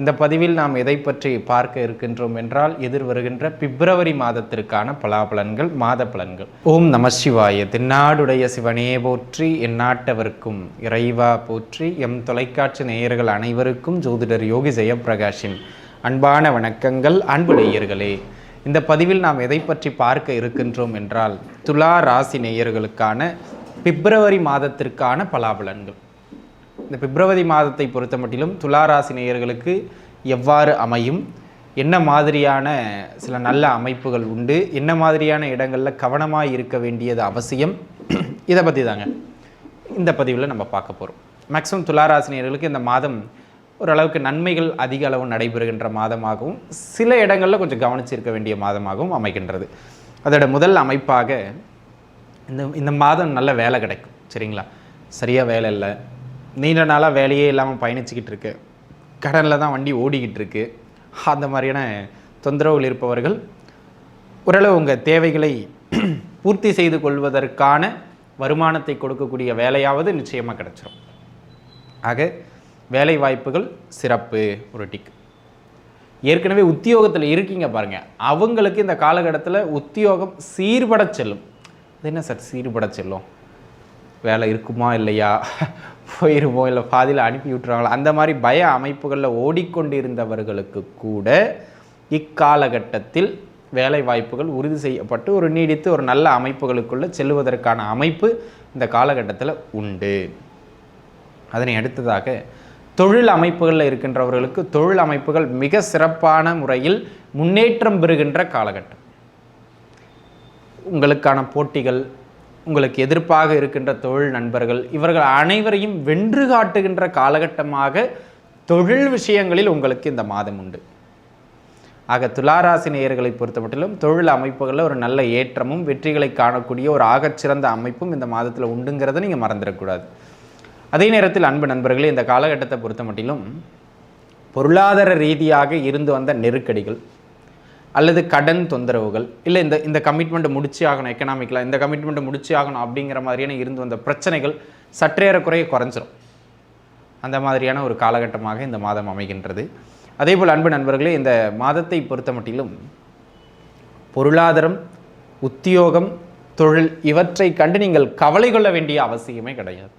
இந்த பதிவில் நாம் எதை பற்றி பார்க்க இருக்கின்றோம் என்றால் எதிர் வருகின்ற பிப்ரவரி மாதத்திற்கான பலாபலன்கள் மாத பலன்கள் ஓம் நம சிவாய. தென்னாடுடைய சிவனே போற்றி எந்நாட்டவர்க்கும் இறைவா போற்றி எம் தொலைக்காட்சி நேயர்கள் அனைவருக்கும் ஜோதிடர் யோகி ஜெயப்பிரகாஷின் அன்பான வணக்கங்கள் அன்பு நேயர்களே. இந்த பதிவில் நாம் எதை பற்றி பார்க்க இருக்கின்றோம் என்றால் துலா ராசி நேயர்களுக்கான பிப்ரவரி மாதத்திற்கான பலாபலன்கள். இந்த பிப்ரவரி மாதத்தை பொறுத்த மட்டிலும் துளாராசி நேயர்களுக்கு எவ்வாறு அமையும்? என்ன மாதிரியான சில நல்ல அமைப்புகள் உண்டு? என்ன மாதிரியான இடங்களில் கவனமாக இருக்க வேண்டியது அவசியம்? இதை பற்றி தாங்க. இந்த பதிவில் நம்ம பார்க்க போகிறோம் மேக்ஸிமம் துளாராசினியர்களுக்கு இந்த மாதம் ஓரளவுக்கு நன்மைகள் அதிக அளவு நடைபெறுகின்ற மாதமாகவும் சில இடங்களில் கொஞ்சம் கவனிச்சிருக்க வேண்டிய மாதமாகவும் அமைகின்றது. அதோட முதல் அமைப்பாக இந்த இந்த மாதம் நல்ல வேலை கிடைக்கும். சரிங்களா? சரியாக வேலை இல்லை. நீண்ட நாளாக வேலையே இல்லாமல் பயணிச்சுக்கிட்டு இருக்கு. கடனில் தான் வண்டி ஓடிக்கிட்டு இருக்கு. அந்த மாதிரியான தொந்தரவுகள் இருப்பவர்கள் ஓரளவு உங்கள் தேவைகளை பூர்த்தி செய்து கொள்வதற்கான வருமானத்தை கொடுக்கக்கூடிய வேலையாவது நிச்சயமாக கிடச்சிரும். ஆக வேலை வாய்ப்புகள் சிறப்பு ஒரு டிக் ஏற்கனவே உத்தியோகத்தில் இருக்கீங்க பாருங்கள் அவங்களுக்கு இந்த காலகட்டத்தில் உத்தியோகம் சீர்பட செல்லும். அது என்ன சார் சீர்பட செல்லும்? வேலை இருக்குமா இல்லையா? போயிருமோ இல்லை பாதியில் அனுப்பி விட்டுருவாங்களா? அந்த மாதிரி பய அமைப்புகளில் ஓடிக்கொண்டிருந்தவர்களுக்கு கூட இக்காலகட்டத்தில் வேலை வாய்ப்புகள் உறுதி செய்யப்பட்டு ஒரு நீடித்து ஒரு நல்ல அமைப்புகளுக்குள்ளே செல்வதற்கான அமைப்பு இந்த காலகட்டத்தில் உண்டு. அதனை அடுத்ததாக தொழில் அமைப்புகளில் இருக்கின்றவர்களுக்கு தொழில் அமைப்புகள் மிக சிறப்பான முறையில் முன்னேற்றம் பெறுகின்ற காலகட்டம். உங்களுக்கான போட்டிகள் உங்களுக்கு எதிர்ப்பாக இருக்கின்ற தொழில் நண்பர்கள் இவர்கள் அனைவரையும் வென்று காட்டுகின்ற காலகட்டமாக தொழில் விஷயங்களில் உங்களுக்கு இந்த மாதம் உண்டு. ஆக துளாராசி நேயர்களை பொறுத்தமட்டிலும் தொழில் அமைப்புகளில் ஒரு நல்ல ஏற்றமும் வெற்றிகளை காணக்கூடிய ஒரு ஆகச்சிறந்த அமைப்பும் இந்த மாதத்தில் உண்டுங்கிறத நீங்கள் மறந்துடக்கூடாது. அதே நேரத்தில் அன்பு நண்பர்களே இந்த காலகட்டத்தை பொறுத்தமட்டிலும் பொருளாதார ரீதியாக இருந்து வந்த நெருக்கடிகள் அல்லது கடன் தொந்தரவுகள் இல்லை இந்த இந்த கமிட்மெண்ட்டை முடிச்சு ஆகணும் எக்கனாமிக்கலாக இந்த கமிட்மெண்ட்டை முடிச்சு ஆகணும் அப்படிங்கிற மாதிரியான இருந்து வந்த பிரச்சனைகள் சற்றேறக்குறைய குறைஞ்சிரும். அந்த மாதிரியான ஒரு காலகட்டமாக இந்த மாதம் அமைகின்றது. அதே போல் அன்பு நண்பர்களே இந்த மாதத்தை பொறுத்த மட்டிலும் பொருளாதாரம் உத்தியோகம் தொழில் இவற்றை கண்டு நீங்கள் கவலை கொள்ள வேண்டிய அவசியமே கிடையாது.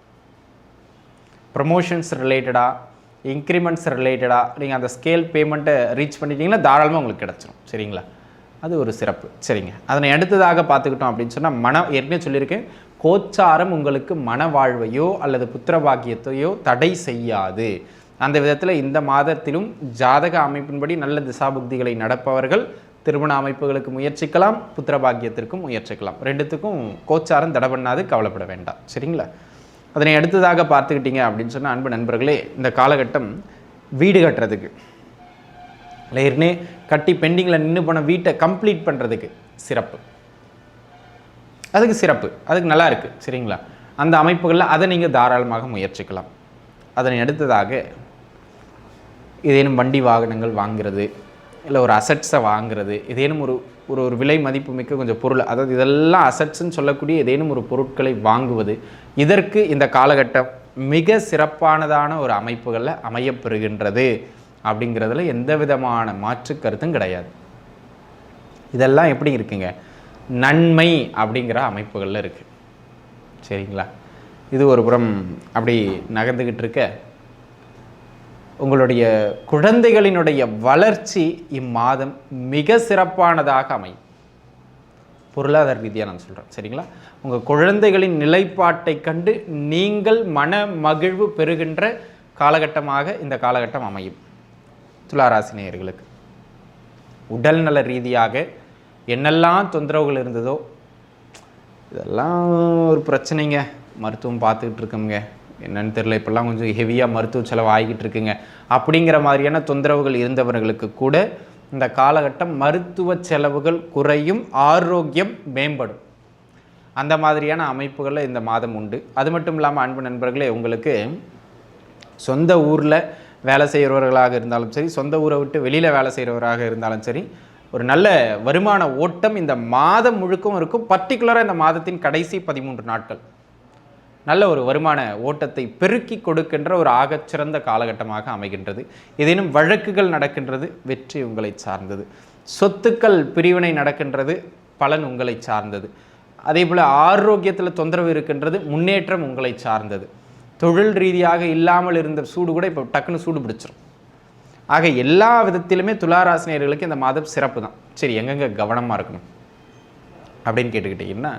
ப்ரமோஷன்ஸ் ரிலேட்டடாக இன்க்ரிமெண்ட்ஸ் ரிலேட்டடாக நீங்கள் அந்த ஸ்கேல் பேமெண்ட்டை ரீச் பண்ணிட்டீங்கன்னா தாராளமாக உங்களுக்கு கிடச்சிரும். சரிங்களா? அது ஒரு சிறப்பு. சரிங்க. அதனை அடுத்ததாக பார்த்துக்கிட்டோம் அப்படின்னு சொன்னால் மன ஏற்கனவே சொல்லியிருக்கேன். கோச்சாரம் உங்களுக்கு மன வாழ்வையோ அல்லது புத்திரபாகியத்தையோ தடை செய்யாது. அந்த விதத்தில் இந்த மாதத்திலும் ஜாதக அமைப்பின்படி நல்ல திசாபுக்திகளை நடப்பவர்கள் திருமண அமைப்புகளுக்கு முயற்சிக்கலாம் புத்திரபாகியத்திற்கும் முயற்சிக்கலாம். ரெண்டுத்துக்கும் கோச்சாரம் தடை பண்ணாது கவலைப்பட வேண்டாம். சரிங்களா? அதனை அடுத்ததாக பார்த்துக்கிட்டீங்க அப்படின்னு சொன்னால் அன்பு நண்பர்களே இந்த காலகட்டம் வீடு கட்டுறதுக்கு. இல்லை ஏற்கனவே கட்டி பெண்டிங்கில் நின்று போன வீட்டை கம்ப்ளீட் பண்ணுறதுக்கு சிறப்பு. அதுக்கு சிறப்பு அதுக்கு நல்லா இருக்குது சரிங்களா? அந்த அமைப்புகளில் அதை நீங்கள் தாராளமாக முயற்சிக்கலாம். அதனை அடுத்ததாக ஏதேனும் வண்டி வாகனங்கள் வாங்குறது இல்லை ஒரு அசட்ஸை வாங்குறது ஏதேனும் ஒரு ஒரு ஒரு விலை மதிப்பு மிக்க கொஞ்சம் பொருள். அதாவது இதெல்லாம் அசட்ஸ்ன்னு சொல்லக்கூடிய ஏதேனும் ஒரு பொருட்களை வாங்குவது. இதற்கு இந்த காலகட்டம் மிக சிறப்பானதான ஒரு அமைப்புகளில் அமையப்பெறுகின்றது. அப்படிங்கிறதுல எந்த விதமான மாற்று கருத்தும் கிடையாது. இதெல்லாம் எப்படி இருக்குங்க? நன்மை அப்படிங்கிற அமைப்புகளில் இருக்குது சரிங்களா? இது ஒரு புறம் அப்படி நகர்ந்துக்கிட்டு இருக்க உங்களுடைய குழந்தைகளினுடைய வளர்ச்சி இம்மாதம் மிக சிறப்பானதாக அமையும். பொருளாதார ரீதியாக நான் சொல்கிறேன் சரிங்களா? உங்கள் குழந்தைகளின் நிலைப்பாட்டை கண்டு நீங்கள் மன மகிழ்வு பெறுகின்ற காலகட்டமாக இந்த காலகட்டம் அமையும். துளாராசினியர்களுக்கு உடல்நல உடல் நல ரீதியாக என்னெல்லாம் தொந்தரவுகள் இருந்ததோ இதெல்லாம் ஒரு பிரச்சனைங்க. மருத்துவம் பார்த்துக்கிட்டு இருக்கோங்க என்னன்னு தெரில இப்போல்லாம் கொஞ்சம் ஹெவியாக மருத்துவ செலவு ஆகிக்கிட்டு இருக்குங்க. அப்படிங்கிற மாதிரியான தொந்தரவுகள் இருந்தவர்களுக்கு கூட இந்த காலகட்டம் மருத்துவ செலவுகள் குறையும் ஆரோக்கியம் மேம்படும். அந்த மாதிரியான அமைப்புகளில் இந்த மாதம் உண்டு. அது மட்டும் இல்லாமல் அன்பு நண்பர்களே உங்களுக்கு சொந்த ஊரில் வேலை செய்கிறவர்களாக இருந்தாலும் சரி சொந்த ஊரை விட்டு வெளியில் வேலை செய்கிறவராக இருந்தாலும் சரி ஒரு நல்ல வருமான ஓட்டம் இந்த மாதம் முழுக்கவும் இருக்கும். பர்டிகுலராக இந்த மாதத்தின் கடைசி பதிமூன்று நாட்கள். நல்ல ஒரு வருமான ஓட்டத்தை பெருக்கி கொடுக்கின்ற ஒரு ஆகச்சிறந்த காலகட்டமாக அமைகின்றது. ஏதேனும் வழக்குகள் நடக்கின்றது வெற்றி உங்களை சார்ந்தது. சொத்துக்கள் பிரிவினை நடக்கின்றது பலன் உங்களை சார்ந்தது. அதே போல் ஆரோக்கியத்தில் தொந்தரவு இருக்கின்றது முன்னேற்றம் உங்களை சார்ந்தது. தொழில் ரீதியாக இல்லாமல் இருந்த சூடு கூட இப்போ டக்குன்னு சூடு பிடிச்சிரும். ஆக எல்லா விதத்திலுமே துளாராசினியர்களுக்கு இந்த மாதம் சிறப்பு தான். சரி எங்கெங்க கவனமாக இருக்கணும்? அப்படின்னு கேட்டுக்கிட்டிங்கன்னா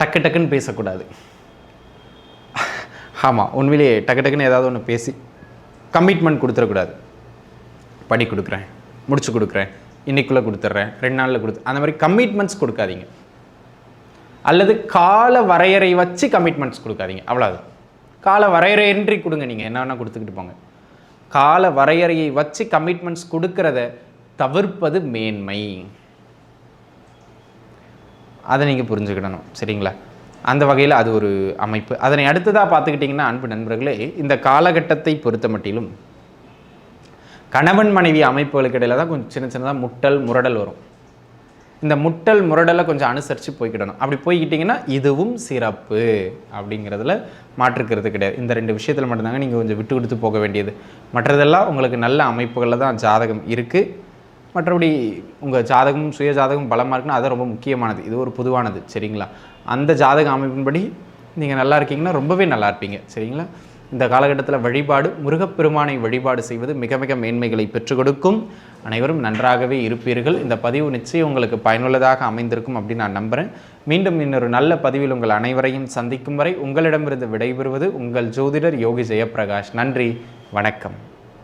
டக்கு டக்குன்னு பேசக்கூடாது. ஆமாம் உண்மையிலேயே டக்கு டக்குன்னு ஏதாவது ஒன்று பேசி கமிட்மெண்ட் கொடுத்துடக்கூடாது. பண்ணி கொடுக்குறேன் முடிச்சு கொடுக்குறேன் இன்னைக்குள்ளே கொடுத்துட்றேன் ரெண்டு நாளில் கொடுத்து அந்த மாதிரி கமிட்மெண்ட்ஸ் கொடுக்காதீங்க. அல்லது கால வரையறை வச்சு கமிட்மெண்ட்ஸ் கொடுக்காதீங்க அவ்வளோதான் கால வரையறையின்றி கொடுங்க நீங்கள் என்ன வேணால் கொடுத்துக்கிட்டு போங்க. கால வரையறையை வச்சு கமிட்மெண்ட்ஸ் கொடுக்கறத தவிர்ப்பது மேன்மை. அதை நீங்கள் புரிஞ்சுக்கிடணும் சரிங்களா? அந்த வகையில் அது ஒரு அமைப்பு. அதனை அடுத்ததாக பார்த்துக்கிட்டிங்கன்னா அன்பு நண்பர்களே இந்த காலகட்டத்தை பொறுத்த மட்டிலும் கணவன் மனைவி அமைப்புகளுக்கு இடையில தான் கொஞ்சம் சின்ன சின்னதாக முட்டல் முரடல் வரும். இந்த முட்டல் முரடலை கொஞ்சம் அனுசரித்து போய்க்கிடணும். அப்படி போய்க்கிட்டிங்கன்னா இதுவும் சிறப்பு அப்படிங்கிறதுல மாற்றுக்கிறது கிடையாது. இந்த ரெண்டு விஷயத்தில் மட்டும்தாங்க நீங்கள் கொஞ்சம் விட்டு கொடுத்து போக வேண்டியது. மற்றதெல்லாம் உங்களுக்கு நல்ல அமைப்புகளில் தான் ஜாதகம் இருக்குது மற்றபடி உங்கள் ஜாதகம் சுய ஜாதகம் பலமாக இருக்குன்னா அது ரொம்ப முக்கியமானது. இது ஒரு பொதுவானது. சரிங்களா? அந்த ஜாதக அமைப்பின்படி நீங்கள் நல்லா இருக்கீங்கன்னா ரொம்பவே நல்லா இருப்பீங்க. சரிங்களா? இந்த காலகட்டத்தில் வழிபாடு முருகப்பெருமானை வழிபாடு செய்வது மிக மிக மேன்மைகளை பெற்றுக் கொடுக்கும். அனைவரும் நன்றாகவே இருப்பீர்கள். இந்த பதிவு நிச்சயம் உங்களுக்கு பயனுள்ளதாக அமைந்திருக்கும் அப்படின்னு நான் நம்புகிறேன் மீண்டும் இன்னொரு நல்ல பதிவில் உங்கள் அனைவரையும் சந்திக்கும் வரை உங்களிடமிருந்து விடைபெறுவது உங்கள் ஜோதிடர் யோகி ஜெயபிரகாஷ் நன்றி. வணக்கம்.